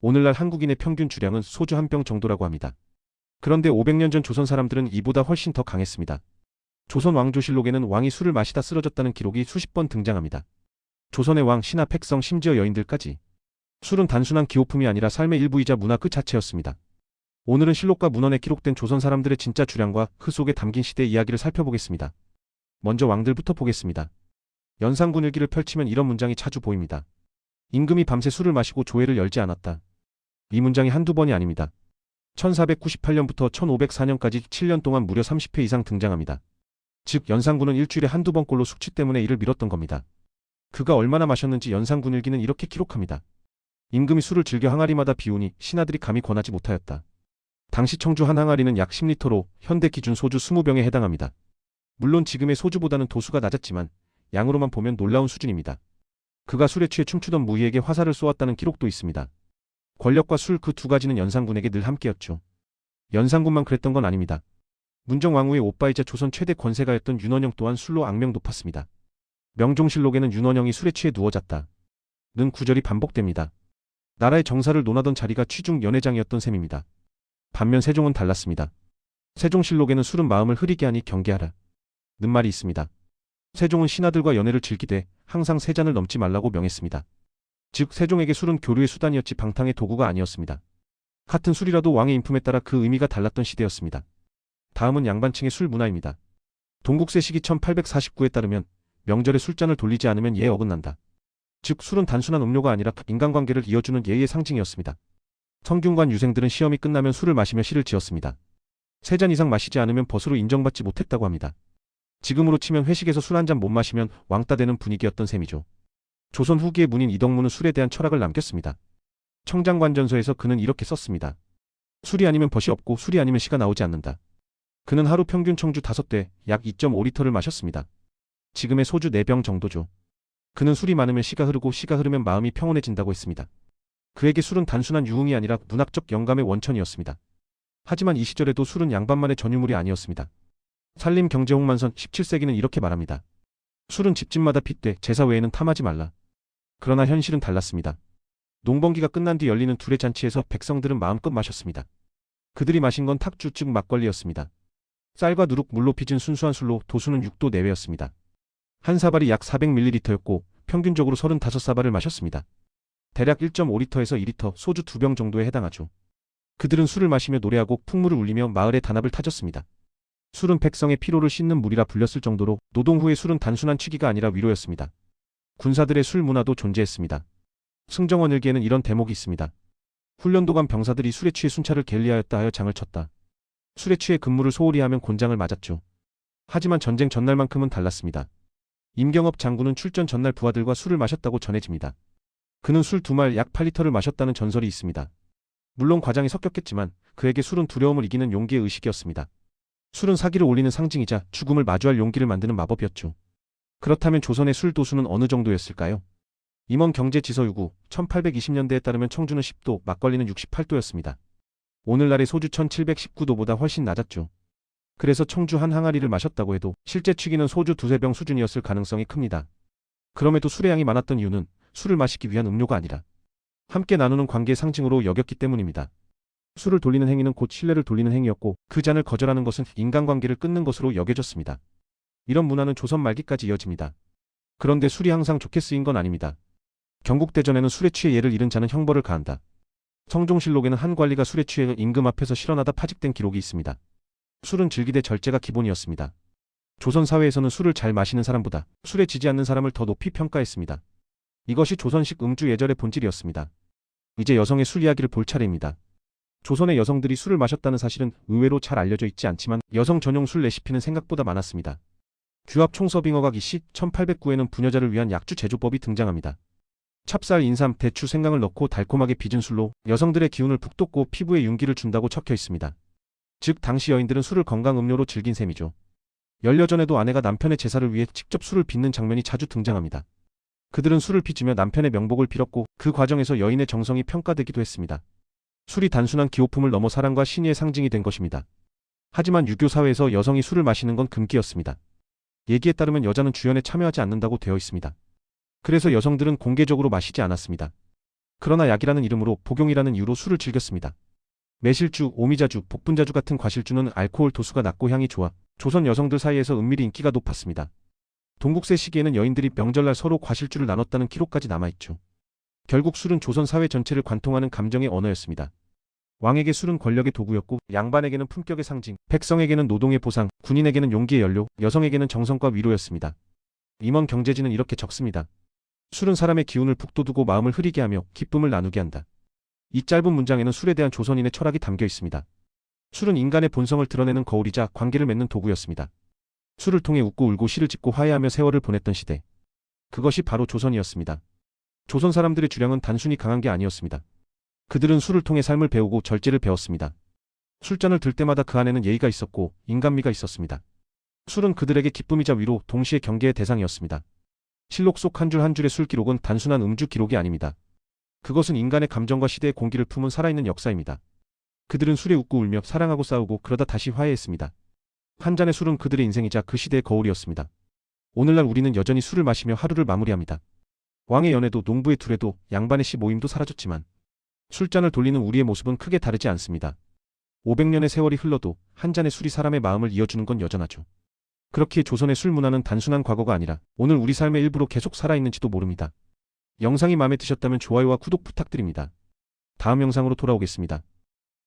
오늘날 한국인의 평균 주량은 소주 한 병 정도라고 합니다. 그런데 500년 전 조선 사람들은 이보다 훨씬 더 강했습니다. 조선 왕조실록에는 왕이 술을 마시다 쓰러졌다는 기록이 수십 번 등장합니다. 조선의 왕, 신하, 백성, 심지어 여인들까지. 술은 단순한 기호품이 아니라 삶의 일부이자 문화 그 자체였습니다. 오늘은 실록과 문헌에 기록된 조선 사람들의 진짜 주량과 그 속에 담긴 시대 이야기를 살펴보겠습니다. 먼저 왕들부터 보겠습니다. 연산군 일기를 펼치면 이런 문장이 자주 보입니다. 임금이 밤새 술을 마시고 조회를 열지 않았다. 이 문장이 한두 번이 아닙니다. 1498년부터 1504년까지 7년 동안 무려 30회 이상 등장합니다. 즉 연산군은 일주일에 한두 번꼴로 숙취 때문에 이를 미뤘던 겁니다. 그가 얼마나 마셨는지 연산군 일기는 이렇게 기록합니다. 임금이 술을 즐겨 항아리마다 비우니 신하들이 감히 권하지 못하였다. 당시 청주 한 항아리는 약 10리터로 현대 기준 소주 20병에 해당합니다. 물론 지금의 소주보다는 도수가 낮았지만 양으로만 보면 놀라운 수준입니다. 그가 술에 취해 춤추던 무희에게 화살을 쏘았다는 기록도 있습니다. 권력과 술 그 두 가지는 연산군에게 늘 함께였죠. 연산군만 그랬던 건 아닙니다. 문정 왕후의 오빠이자 조선 최대 권세가였던 윤원영 또한 술로 악명 높았습니다. 명종실록에는 윤원영이 술에 취해 누워 잤다. 는 구절이 반복됩니다. 나라의 정사를 논하던 자리가 취중 연회장이었던 셈입니다. 반면 세종은 달랐습니다. 세종실록에는 술은 마음을 흐리게 하니 경계하라. 는 말이 있습니다. 세종은 신하들과 연애를 즐기되 항상 세 잔을 넘지 말라고 명했습니다. 즉 세종에게 술은 교류의 수단이었지 방탕의 도구가 아니었습니다. 같은 술이라도 왕의 인품에 따라 그 의미가 달랐던 시대였습니다. 다음은 양반층의 술 문화입니다. 동국세 시기 1849에 따르면 명절에 술잔을 돌리지 않으면 예에 어긋난다. 즉 술은 단순한 음료가 아니라 인간관계를 이어주는 예의의 상징이었습니다. 성균관 유생들은 시험이 끝나면 술을 마시며 시를 지었습니다. 세 잔 이상 마시지 않으면 벗으로 인정받지 못했다고 합니다. 지금으로 치면 회식에서 술 한 잔 못 마시면 왕따 되는 분위기였던 셈이죠. 조선 후기의 문인 이덕무는 술에 대한 철학을 남겼습니다. 청장관전서에서 그는 이렇게 썼습니다. 술이 아니면 벗이 없고 술이 아니면 시가 나오지 않는다. 그는 하루 평균 청주 5대 약 2.5리터를 마셨습니다. 지금의 소주 4병 정도죠. 그는 술이 많으면 시가 흐르고 시가 흐르면 마음이 평온해진다고 했습니다. 그에게 술은 단순한 유흥이 아니라 문학적 영감의 원천이었습니다. 하지만 이 시절에도 술은 양반만의 전유물이 아니었습니다. 산림 경제홍만선 17세기는 이렇게 말합니다. 술은 집집마다 핏대 제사 외에는 탐하지 말라. 그러나 현실은 달랐습니다. 농번기가 끝난 뒤 열리는 둘의 잔치에서 백성들은 마음껏 마셨습니다. 그들이 마신 건 탁주 즉 막걸리였습니다. 쌀과 누룩 물로 빚은 순수한 술로 도수는 6도 내외였습니다. 한 사발이 약 400ml였고 평균적으로 35사발을 마셨습니다. 대략 1.5리터에서 2리터 소주 2병 정도에 해당하죠. 그들은 술을 마시며 노래하고 풍물을 울리며 마을의 단합을 타졌습니다. 술은 백성의 피로를 씻는 물이라 불렸을 정도로 노동 후의 술은 단순한 취기가 아니라 위로였습니다. 군사들의 술 문화도 존재했습니다. 승정원 일기에는 이런 대목이 있습니다. 훈련도관 병사들이 술에 취해 순찰을 갤리하였다 하여 장을 쳤다. 술에 취해 근무를 소홀히 하면 곤장을 맞았죠. 하지만 전쟁 전날만큼은 달랐습니다. 임경업 장군은 출전 전날 부하들과 술을 마셨다고 전해집니다. 그는 술 두 말 약 8리터를 마셨다는 전설이 있습니다. 물론 과장이 섞였겠지만 그에게 술은 두려움을 이기는 용기의 의식이었습니다. 술은 사기를 올리는 상징이자 죽음을 마주할 용기를 만드는 마법이었죠. 그렇다면 조선의 술 도수는 어느 정도였을까요? 임원 경제 지서 유구 1820년대에 따르면 청주는 10도, 막걸리는 68도였습니다. 오늘날의 소주 1719도보다 훨씬 낮았죠. 그래서 청주 한 항아리를 마셨다고 해도 실제 취기는 소주 두세 병 수준이었을 가능성이 큽니다. 그럼에도 술의 양이 많았던 이유는 술을 마시기 위한 음료가 아니라 함께 나누는 관계의 상징으로 여겼기 때문입니다. 술을 돌리는 행위는 곧 신뢰를 돌리는 행위였고 그 잔을 거절하는 것은 인간관계를 끊는 것으로 여겨졌습니다. 이런 문화는 조선 말기까지 이어집니다. 그런데 술이 항상 좋게 쓰인 건 아닙니다. 경국대전에는 술에 취해 예를 잃은 자는 형벌을 가한다. 성종실록에는 한 관리가 술에 취해 임금 앞에서 실현하다 파직된 기록이 있습니다. 술은 즐기되 절제가 기본이었습니다. 조선 사회에서는 술을 잘 마시는 사람보다 술에 지지 않는 사람을 더 높이 평가했습니다. 이것이 조선식 음주 예절의 본질이었습니다. 이제 여성의 술 이야기를 볼 차례입니다. 조선의 여성들이 술을 마셨다는 사실은 의외로 잘 알려져 있지 않지만 여성 전용 술 레시피는 생각보다 많았습니다. 규합 총서빙어각 이시 1809에는 부녀자를 위한 약주 제조법이 등장합니다. 찹쌀, 인삼, 대추, 생강을 넣고 달콤하게 빚은 술로 여성들의 기운을 북돋고 피부에 윤기를 준다고 적혀 있습니다. 즉 당시 여인들은 술을 건강 음료로 즐긴 셈이죠. 열려전에도 아내가 남편의 제사를 위해 직접 술을 빚는 장면이 자주 등장합니다. 그들은 술을 빚으며 남편의 명복을 빌었고 그 과정에서 여인의 정성이 평가되기도 했습니다. 술이 단순한 기호품을 넘어 사랑과 신의의 상징이 된 것입니다. 하지만 유교 사회에서 여성이 술을 마시는 건 금기였습니다. 얘기에 따르면 여자는 주연에 참여하지 않는다고 되어 있습니다. 그래서 여성들은 공개적으로 마시지 않았습니다. 그러나 약이라는 이름으로 복용이라는 이유로 술을 즐겼습니다. 매실주, 오미자주, 복분자주 같은 과실주는 알코올 도수가 낮고 향이 좋아 조선 여성들 사이에서 은밀히 인기가 높았습니다. 동국세 시기에는 여인들이 명절날 서로 과실주를 나눴다는 기록까지 남아있죠. 결국 술은 조선 사회 전체를 관통하는 감정의 언어였습니다. 왕에게 술은 권력의 도구였고 양반에게는 품격의 상징, 백성에게는 노동의 보상, 군인에게는 용기의 연료, 여성에게는 정성과 위로였습니다. 임원 경제지는 이렇게 적습니다. 술은 사람의 기운을 북돋우고 마음을 흐리게 하며 기쁨을 나누게 한다. 이 짧은 문장에는 술에 대한 조선인의 철학이 담겨 있습니다. 술은 인간의 본성을 드러내는 거울이자 관계를 맺는 도구였습니다. 술을 통해 웃고 울고 시를 짓고 화해하며 세월을 보냈던 시대. 그것이 바로 조선이었습니다. 조선 사람들의 주량은 단순히 강한 게 아니었습니다. 그들은 술을 통해 삶을 배우고 절제를 배웠습니다. 술잔을 들 때마다 그 안에는 예의가 있었고 인간미가 있었습니다. 술은 그들에게 기쁨이자 위로 동시에 경계의 대상이었습니다. 실록 속 한 줄 한 줄의 술 기록은 단순한 음주 기록이 아닙니다. 그것은 인간의 감정과 시대의 공기를 품은 살아있는 역사입니다. 그들은 술에 웃고 울며 사랑하고 싸우고 그러다 다시 화해했습니다. 한 잔의 술은 그들의 인생이자 그 시대의 거울이었습니다. 오늘날 우리는 여전히 술을 마시며 하루를 마무리합니다. 왕의 연애도 농부의 두레도 양반의 시 모임도 사라졌지만 술잔을 돌리는 우리의 모습은 크게 다르지 않습니다. 500년의 세월이 흘러도 한 잔의 술이 사람의 마음을 이어주는 건 여전하죠. 그렇기에 조선의 술 문화는 단순한 과거가 아니라 오늘 우리 삶의 일부로 계속 살아있는지도 모릅니다. 영상이 마음에 드셨다면 좋아요와 구독 부탁드립니다. 다음 영상으로 돌아오겠습니다.